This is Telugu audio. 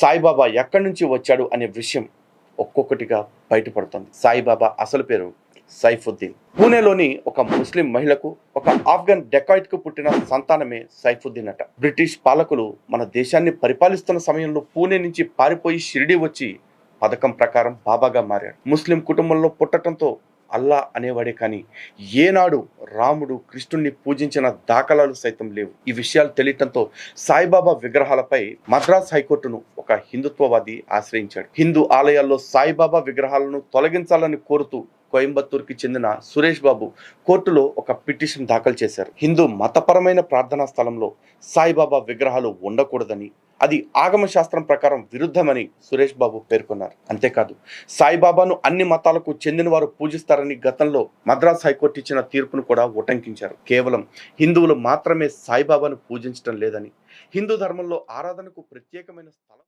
సాయిబాబా ఎక్కడి నుంచి వచ్చాడు అనే విషయం ఒక్కొక్కటిగా బయటపడుతుంది. సాయిబాబా అసలు పేరు సైఫుద్దీన్. పూణేలోని ఒక ముస్లిం మహిళకు ఒక ఆఫ్ఘన్ డెకాయిట్కు పుట్టిన సంతానమే సైఫుద్దీన్ అట. బ్రిటిష్ పాలకులు మన దేశాన్ని పరిపాలిస్తున్న సమయంలో పూణే నుంచి పారిపోయి షిరిడి వచ్చి పథకం ప్రకారం బాబాగా మారాడు. ముస్లిం కుటుంబంలో పుట్టడంతో అల్లా అనేవాడే కానీ ఏనాడు రాముడు కృష్ణుణ్ణి పూజించిన దాఖలాలు సైతం లేవు. ఈ విషయాలు తెలియటంతో సాయిబాబా విగ్రహాలపై మద్రాస్ హైకోర్టును ఒక హిందుత్వవాది ఆశ్రయించాడు. హిందూ ఆలయాల్లో సాయిబాబా విగ్రహాలను తొలగించాలని కోరుతూ కోయంబత్తూర్కి చెందిన సురేష్ బాబు కోర్టులో ఒక పిటిషన్ దాఖలు చేశారు. హిందూ మతపరమైన ప్రార్థనా స్థలంలో సాయిబాబా విగ్రహాలు ఉండకూడదని అది ఆగమ శాస్త్రం ప్రకారం విరుద్ధమని సురేష్ బాబు పేర్కొన్నారు. అంతేకాదు సాయిబాబాను అన్ని మతాలకు చెందిన వారు పూజిస్తారని గతంలో మద్రాస్ హైకోర్టు ఇచ్చిన తీర్పును కూడా ఉటంకించారు. కేవలం హిందువులు మాత్రమే సాయిబాబాను పూజించడం లేదని హిందూ ధర్మంలో ఆరాధనకు ప్రత్యేకమైన స్థలం